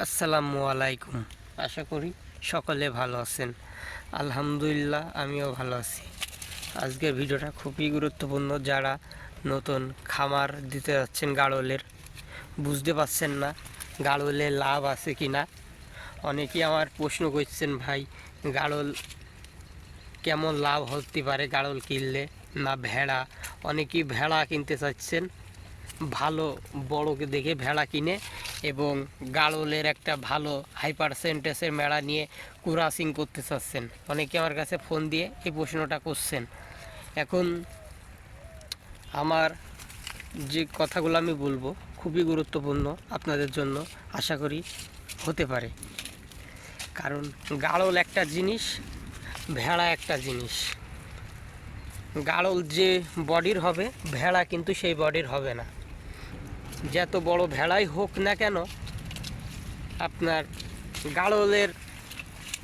আসসালামু আলাইকুম। আশা করি সকলে ভালো আছেন। আলহামদুলিল্লাহ, আমিও ভালো আছি। আজকের ভিডিওটা খুবই গুরুত্বপূর্ণ। যারা নতুন খামার দিতে যাচ্ছেন গাড়লের, বুঝতে পারছেন না গাড়লে লাভ আছে কি না অনেকেই আমার প্রশ্ন করছেন, ভাই, গাড়ল কেমন লাভ হতে পারে গাড়ল কিনলে? না ভেড়া? অনেকেই ভেড়া কিনতে চাচ্ছেন। ভালো বড়কে দেখে ভেড়া কিনে এবং গাড়লের একটা ভালো হাই পার্সেন্টেজের মেড়া নিয়ে ক্রাসিং করতে চাচ্ছেন। অনেকে আমার কাছে ফোন দিয়ে এই প্রশ্নটা করছেন। এখন আমার যে কথাগুলো আমি বলব খুবই গুরুত্বপূর্ণ আপনাদের জন্য আশা করি হতে পারে। কারণ গাড়ল একটা জিনিস, ভেড়া একটা জিনিস। গাড়ল যে বডির হবে, ভেড়া কিন্তু সেই বডির হবে না। যত বড় ভেড়াই হোক না কেন, আপনার গাড়লের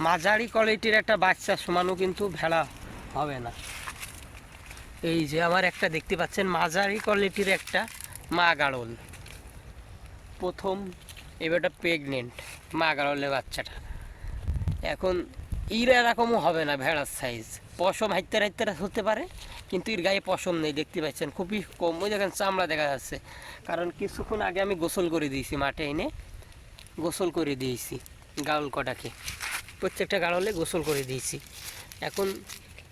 মাঝারি কোয়ালিটির একটা বাচ্চা সমানও কিন্তু ভেড়া হবে না। এই যে আমার একটা দেখতে পাচ্ছেন, মাঝারি কোয়ালিটির একটা মা গাড়ল। প্রথম এবারটা প্রেগনেন্ট মা গাড়লের বাচ্চাটা। এখন ইর এরকমও হবে না ভেড়ার সাইজ পশম হাইতে হাইতে হতে পারে কিন্তু এর গায়ে পশম নেই, দেখতে পাচ্ছেন? খুবই কম। ওই দেখেন, চামড়া দেখা যাচ্ছে। কারণ কিছুক্ষণ আগে আমি গোসল করে দিয়েছি মাঠে এনে। গোসল করে দিয়েছি গাড়ল কটাকে প্রত্যেকটা গাড়লে গোসল করে দিয়েছি। এখন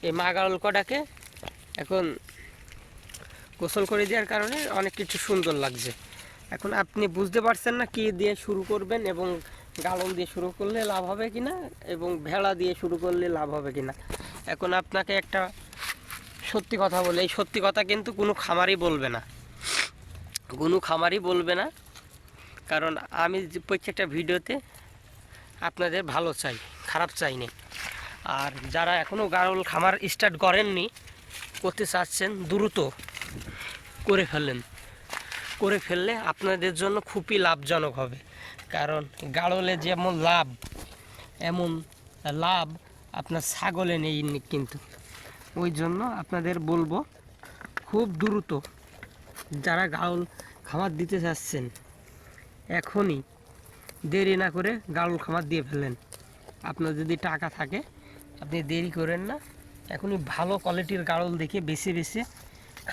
এই মা গাড়ল কটাকে এখন গোসল করে দেওয়ার কারণে অনেক কিছু সুন্দর লাগছে। এখন আপনি বুঝতে পারছেন না কি দিয়ে শুরু করবেন এবং গালন দিয়ে শুরু করলে লাভ হবে কিনা এবং ভেড়া দিয়ে শুরু করলে লাভ হবে কিনা। এখন আপনাকে একটা সত্যি কথা বলে, এই সত্যি কথা কিন্তু কোনো খামারই বলবে না। কোনো খামারই বলবে না, কারণ আমি প্রত্যেকটা ভিডিওতে আপনাদের ভালো চাই, খারাপ চাই না। আর যারা এখনও গারল খামার স্টার্ট করেননি, করতে চাচ্ছেন, দ্রুত করে ফেলেন করে ফেললে আপনাদের জন্য খুবই লাভজনক হবে। কারণ গাড়লে যেমন লাভ, এমন লাভ আপনার ছাগলে নেই কিন্তু। ওই জন্য আপনাদের বলব, খুব দ্রুত যারা গাড়ল খামার দিতে চাচ্ছেন, এখনই দেরি না করে গাড়ল খামার দিয়ে ফেলেন আপনার যদি টাকা থাকে, আপনি দেরি করেন না। এখনই ভালো কোয়ালিটির গাড়ল দেখে বেছে বেছে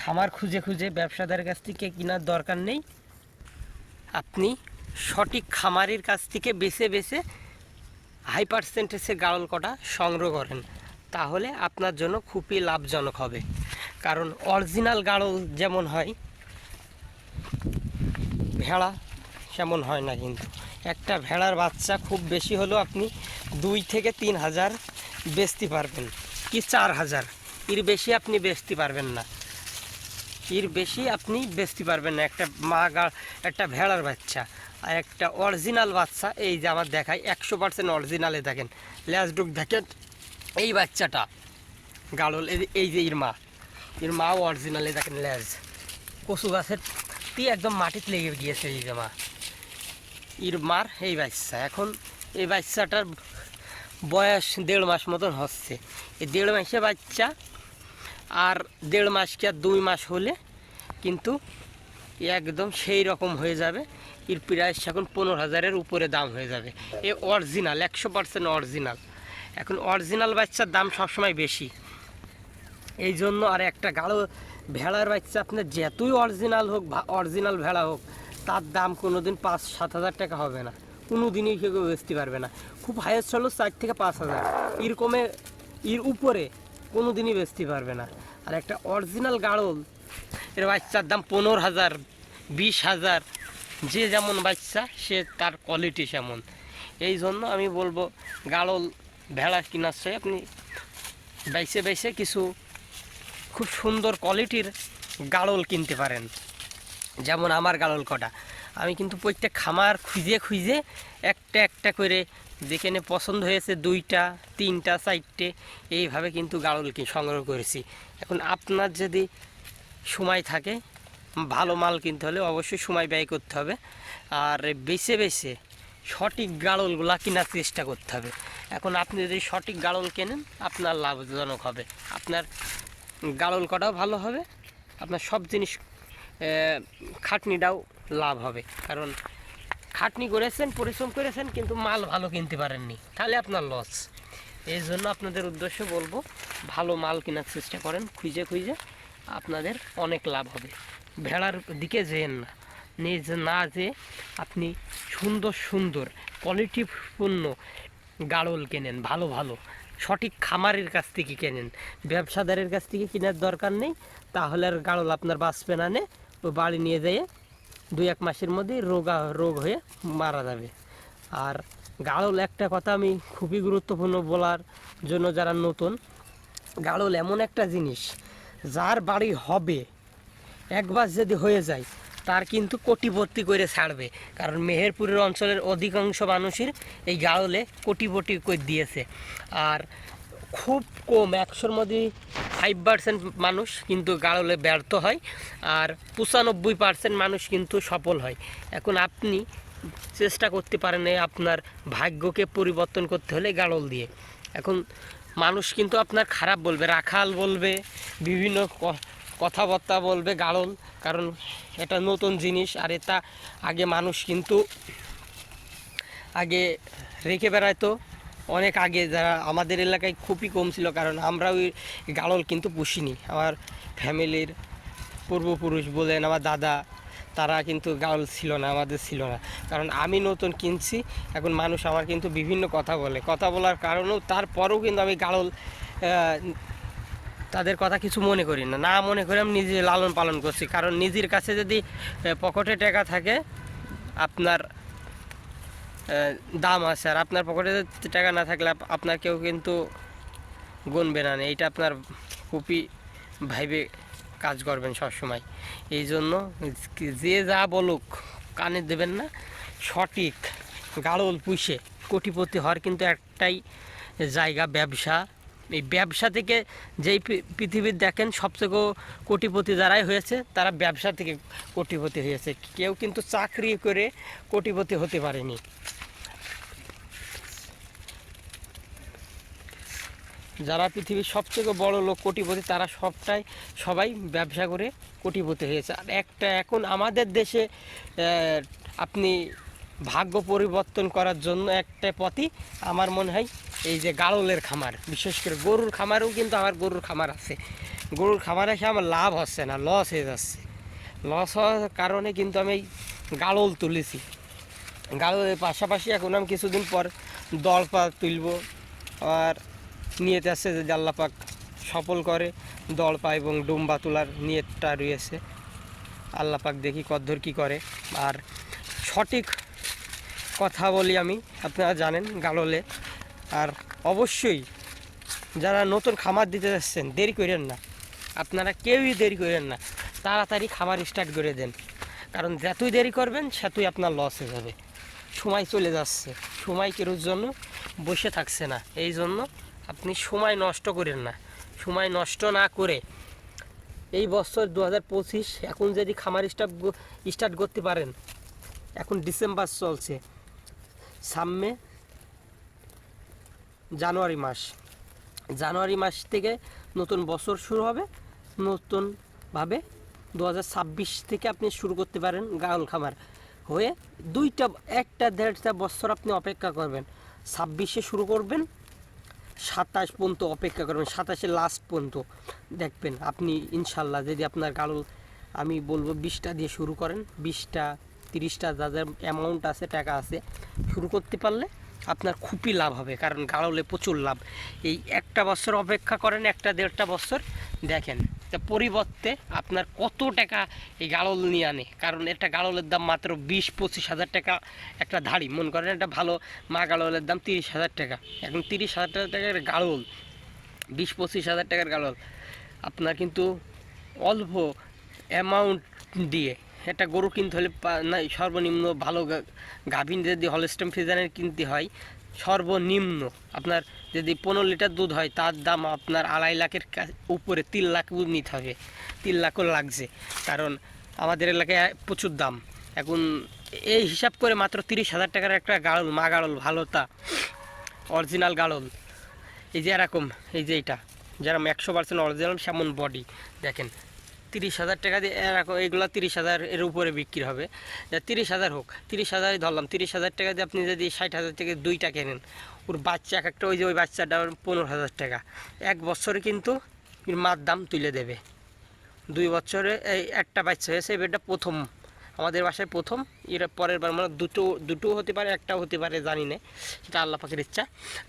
খামার খুঁজে খুঁজে ব্যবসাদার কাছ থেকে কেনার দরকার নেই। আপনি সঠিক খামারের কাছ থেকে বেছে বেছে হাই পার্সেন্টেজের গাড়ল কটা সংগ্রহ করেন। তাহলে আপনার জন্য খুবই লাভজনক হবে। কারণ অরিজিনাল গাড়ল যেমন হয়, ভেড়া সেমন হয় না কিন্তু। একটা ভেড়ার বাচ্চা খুব বেশি হলেও আপনি দুই থেকে তিন হাজার বেচতে পারবেন কি চার হাজার। এর বেশি আপনি বেচতে পারবেন না। এর বেশি আপনি বেচতে পারবেন না। একটা মা একটা ভেড়ার বাচ্চা আর একটা অরিজিনাল বাচ্চা, এই যে আমার দেখায়, একশো পার্সেন্ট অরিজিনালে দেখেন। ল্যাসডুক দেখেন। এই বাচ্চাটা। গাড়ল এই- যে এর মা এর মাও অরিজিনালে দেখেন ল্যাজ কচু গাছের তি একদম মাটিতে লেগে গিয়েছে এই যে মা। এর মার এই বাচ্চা। এখন এই বাচ্চাটার বয়স দেড় মাস মতন হচ্ছে। এই দেড় মাসে বাচ্চা, আর দেড় মাস কি আর দুই মাস হলে কিন্তু একদম সেই রকম হয়ে যাবে। এর প্রাইস এখন পনেরো হাজারের উপরে দাম হয়ে যাবে। এ অরিজিনাল একশো পার্সেন্ট অরিজিনাল এখন অরিজিনাল বাচ্চার দাম সবসময় বেশি। এই জন্য আর একটা গাঢ় ভেড়ার বাচ্চা আপনার যতই অরিজিনাল হোক অরিজিনাল ভেড়া হোক, তার দাম কোনো দিন পাঁচ, সাত হাজার টাকা হবে না। কোনো দিনই কেউ বেচতে পারবে না। খুব হাইয়েস্ট হলো চার থেকে পাঁচ হাজার। এরকমে এর উপরে কোনো দিনই বেচতে পারবে না। আর একটা অরিজিনাল গাড়ল এর বাচ্চার দাম পনেরো হাজার, বিশ হাজার, যে যেমন বাচ্চা, সে তার কোয়ালিটি সেমন। এই জন্য আমি বলব গাড়ল ভেড়া কেনার চেয়ে আপনি বাইসে বাইসে কিছু খুব সুন্দর কোয়ালিটির গাড়ল কিনতে পারেন। যেমন আমার গাড়ল কটা। আমি কিন্তু প্রত্যেক খামার খুঁজে খুঁজে একটা একটা করে যেখানে পছন্দ হয়েছে দুইটা, তিনটা, চারটে, এইভাবে কিন্তু গাড়ল সংগ্রহ করেছি। এখন আপনার যদি সময় থাকে, ভালো মাল কিনতে হলে অবশ্যই সময় ব্যয় করতে হবে। আর বেছে বেছে সঠিক গাড়লগুলা কেনার চেষ্টা করতে হবে। এখন আপনি যদি সঠিক গাড়ল কেনেন, আপনার লাভজনক হবে। আপনার গাড়ল কটাও ভালো হবে, আপনার সব জিনিস খাটনিটাও লাভ হবে। কারণ খাটনি করেছেন, পরিশ্রম করেছেন, কিন্তু মাল ভালো কিনতে পারেননি। তাহলে আপনার লস এই জন্য আপনাদের উদ্দেশ্য বলব, ভালো মাল কেনার চেষ্টা করেন, খুঁজে খুঁজে আপনাদের অনেক লাভ হবে। ভেড়ার দিকে যেন না। নিজ না যে আপনি সুন্দর সুন্দর কোয়ালিটিপূর্ণ গাড়ল কেনেন, ভালো ভালো। সঠিক খামারের কাছ থেকে কেনেন। ব্যবসাদারের কাছ থেকে কেনার দরকার নেই, তাহলে আর গাড়ল আপনার বাঁচবে না নে। ও বাড়ি নিয়ে যেয়ে দুই, এক মাসের মধ্যেই রোগা, রোগ হয়ে মারা যাবে। আর গাড়ল একটা কথা আমি খুবই গুরুত্বপূর্ণ বলার জন্য যারা নতুন, গাড়ল এমন একটা জিনিস, যার বাড়ি হবে, একবার যদি হয়ে যায় তার কিন্তু কোটিপতি করে ছাড়বে। কারণ মেহেরপুরের অঞ্চলের অধিকাংশ মানুষের এই গাড়লে কোটিপতি করে দিয়েছে। আর খুব কম, একশোর মধ্যে ফাইভ পার্সেন্ট মানুষ কিন্তু গাড়লে ব্যর্থ হয় আর পঁচানব্বই পার্সেন্ট মানুষ কিন্তু সফল হয়। এখন আপনি চেষ্টা করতে পারেন আপনার ভাগ্যকে পরিবর্তন করতে হলে গাড়ল দিয়ে। এখন মানুষ কিন্তু আপনার খারাপ বলবে, রাখাল বলবে, বিভিন্ন কথাবার্তা বলবে গাড়ল কারণ এটা নতুন জিনিস আর এটা আগে মানুষ কিন্তু আগে রেখে বেড়াইতো। অনেক আগে যারা আমাদের এলাকায় খুবই কম ছিল, কারণ আমরা ওই গাড়ল কিন্তু পুষিনি। আমার ফ্যামিলির পূর্বপুরুষ বলেন, আমার দাদা, তারা কিন্তু গাড়ল ছিল না, আমাদের ছিল না। কারণ আমি নতুন কিনছি, এখন মানুষ আমার কিন্তু বিভিন্ন কথা বলে। কথা বলার কারণেও তারপরেও কিন্তু আমি গাড়ল তাদের কথা কিছু মনে করি না। না মনে করে আমি নিজে লালন পালন করছি। কারণ নিজের কাছে যদি পকেটে টাকা থাকে, আপনার দাম আছে। আর আপনার পকেটে টাকা না থাকলে আপনার কেউ কিন্তু গুনবে না। এইটা আপনার খুবই ভাইবে কাজ করবেন সবসময়। এই জন্য যে যা বলুক, কানে দেবেন না। সঠিক গাড়ল পুষে কোটিপতি হওয়ার কিন্তু একটাই জায়গা ব্যবসা। এই ব্যবসা থেকে যেই পৃথিবীর দেখেন, সবচেয়ে কোটিপতি যারাই হয়েছে, তারা ব্যবসা থেকে কোটিপতি হয়েছে। কেউ কিন্তু চাকরি করে কোটিপতি হতে পারেনি। যারা পৃথিবীর সবথেকে বড় লোক, কোটিপতি, তারা সবটাই সবাই ব্যবসা করে কোটিপতি হয়েছে। আর একটা, এখন আমাদের দেশে আপনি ভাগ্য পরিবর্তন করার জন্য একটা পথই আমার মনে হয় এই যে গাড়লের খামার। বিশেষ করে গরুর খামারেও কিন্তু আমার গরুর খামার আছে। গরুর খামারে এসে আমার লাভ হচ্ছে না লস হয়ে যাচ্ছে। লস হওয়ার কারণে কিন্তু আমি গাড়ল তুলেছি। গাড়লের পাশাপাশি এখন আমি কিছুদিন পর দল পা তুলব। আর নিয়েতে আছে যে জাল্লাপাক সফল করে দলপা এবং ডুম্বা তোলার নিয়তটা রয়েছে। আল্লাপাক দেখি কদ্দূর কী করে। আর সঠিক কথা বলি আমি, আপনারা জানেন গাললে। আর অবশ্যই যারা নতুন খামার দিতে যাচ্ছেন, দেরি করেন না। আপনারা কেউই দেরি করেন না। তাড়াতাড়ি খামার স্টার্ট করে দেন। কারণ যতই দেরি করবেন, সেতই আপনার লস হয়ে যাবে। সময় চলে যাচ্ছে। সময় কেরোর জন্য বসে থাকছে না। এই জন্য আপনি সময় নষ্ট করেন না। সময় নষ্ট না করে এই বছর দু হাজার পঁচিশ এখন যদি খামার স্টার্ট স্টার্ট করতে পারেন, এখন ডিসেম্বর চলছে। সামনে জানুয়ারি মাস। জানুয়ারি মাস থেকে নতুন বছর শুরু হবে। নতুনভাবে দু হাজার ছাব্বিশ থেকে আপনি শুরু করতে পারেন গাউল খামার। হয়ে দুইটা, একটা দেড়টা বছর আপনি অপেক্ষা করবেন। ছাব্বিশে শুরু করবেন, সাতাশ পর্যন্ত অপেক্ষা করবেন, সাতাশে লাস্ট পর্যন্ত। দেখবেন আপনি, ইনশাল্লাহ, যদি আপনার গাড়ল আমি বলব, বিশটা দিয়ে শুরু করেন, বিশটা তিরিশটা যা যা অ্যামাউন্ট আছে, টাকা আছে, শুরু করতে পারলে আপনার খুবই লাভ হবে, কারণ গাড়লে প্রচুর লাভ। এই একটা বছর অপেক্ষা করেন, একটা দেড়টা বছর, দেখেন তা পরিবর্তে আপনার কত টাকা এই গাড়ল নিয়ে আনে। কারণ একটা গাড়লের দাম মাত্র বিশ, পঁচিশ হাজার টাকা একটা ধাড়ি। মনে করেন একটা ভালো মা গাড়লের দাম তিরিশ হাজার টাকা। এখন তিরিশ হাজার টাকার গাড়ল বিশ, পঁচিশ হাজার টাকার গাড়ল আপনার কিন্তু অল্প অ্যামাউন্ট দিয়ে একটা গরু কিনতে হলে পা- না সর্বনিম্ন ভালো গাভীন যদি হলস্টেম ফিজানের কিনতে হয়, সর্বনিম্ন আপনার যদি পনেরো লিটার দুধ হয়, তার দাম আপনার আড়াই লাখের উপরে তিন লাখ নিতে হবে। তিন লাখও লাগছে। কারণ আমাদের এলাকায় প্রচুর দাম। এখন এই হিসাব করে মাত্র তিরিশ হাজার টাকার একটা গাড়ল, মা গাড়ল ভালোটা অরিজিনাল গাড়ল। এই যে এরকম, এই যে এইটা। যেরকম একশো পার্সেন্ট অরিজিনাল, সেমন বডি দেখেন তিরিশ হাজার টাকা দিয়ে এরকম এইগুলো তিরিশ হাজার এর উপরে বিক্রি হবে। তিরিশ হাজার হোক, তিরিশ হাজারই ধরলাম, তিরিশ হাজার টাকা দিয়ে আপনি যদি ষাট হাজার থেকে দুইটা কেনেন, ওর বাচ্চা, এক একটা ওই যে ওই বাচ্চাটা পনেরো হাজার টাকা। এক বছরে কিন্তু মার দাম তুলে দেবে। দুই বছরে, এই একটা বাচ্চা হয়েছে এবারটা প্রথম, আমাদের বাসায় প্রথম, এর পরের বার মানে দুটো দুটো হতে পারে, একটাও হতে পারে, জানি না, সেটা আল্লাহ পাখির ইচ্ছা।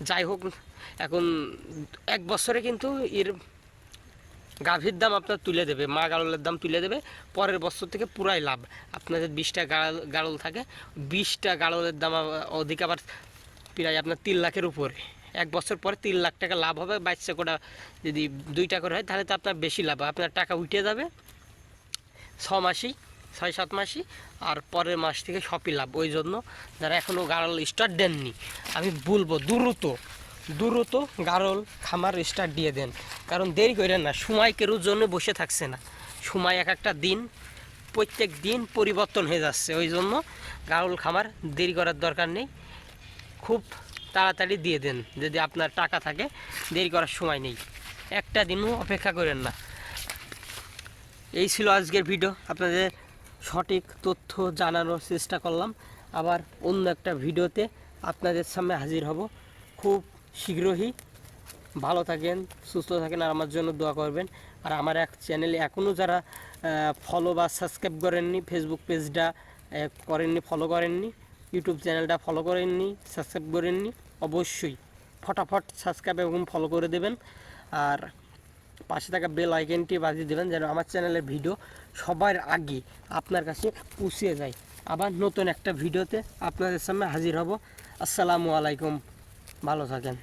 যাই হোক, এখন এক বছরে কিন্তু এর গাভীর দাম আপনার তুলে দেবে, মা গাড়লের দাম তুলে দেবে, পরের বছর থেকে পুরাই লাভ। আপনাদের বিশটা গাড়ল গাড়ল থাকে, বিশটা গাড়লের দাম অধিক আবার প্রায় আপনার তিন লাখের উপরে। এক বছর পরে তিন লাখ টাকা লাভ হবে বাচ্চা কোটা যদি দুইটা করে হয়, তাহলে তো আপনার বেশি লাভ। হবে। আপনার টাকা উঠে যাবে ছ মাসেই, ছয় সাত মাসই, আর পরের মাস থেকে সবই লাভ। ওই জন্য যারা এখনও গাড়ল স্টার্ট দেননি, আমি বলব দ্রুত দ্রুত গাড়ল খামার স্টার্ট দিয়ে দেন। কারণ দেরি করেন না, সময় কেরোর জন্য বসে থাকছে না। সময় এক একটা দিন, প্রত্যেক দিন পরিবর্তন হয়ে যাচ্ছে। ওই জন্য গাড়ল খামার দেরি করার দরকার নেই। খুব তাড়াতাড়ি দিয়ে দেন, যদি আপনার টাকা থাকে, দেরি করার সময় নেই। একটা দিনও অপেক্ষা করেন না। এই ছিল আজকের ভিডিও আপনাদের সঠিক তথ্য জানানোর চেষ্টা করলাম। আবার অন্য একটা ভিডিওতে আপনাদের সামনে হাজির হব। খুব শীঘ্রই ভালো থাকেন, সুস্থ থাকেন আর আমার জন্য দোয়া করবেন। আর আমার এক চ্যানেলে এখনও যারা ফলো বা সাবস্ক্রাইব করেননি ফেসবুক পেজটা করেননি ফলো করেননি ইউটিউব চ্যানেলটা ফলো করেননি সাবস্ক্রাইব করেননি, অবশ্যই ফটাফট সাবস্ক্রাইব এবং ফলো করে দেবেন। আর পাশে থাকা বেল আইকনটি বাজিয়ে দেবেন যেন আমার চ্যানেলের ভিডিও সবার আগে আপনার কাছে পৌঁছে যায়। আবার নতুন একটা ভিডিওতে আপনাদের সামনে হাজির হব। আসসালামু আলাইকুম। ভালো থাকেন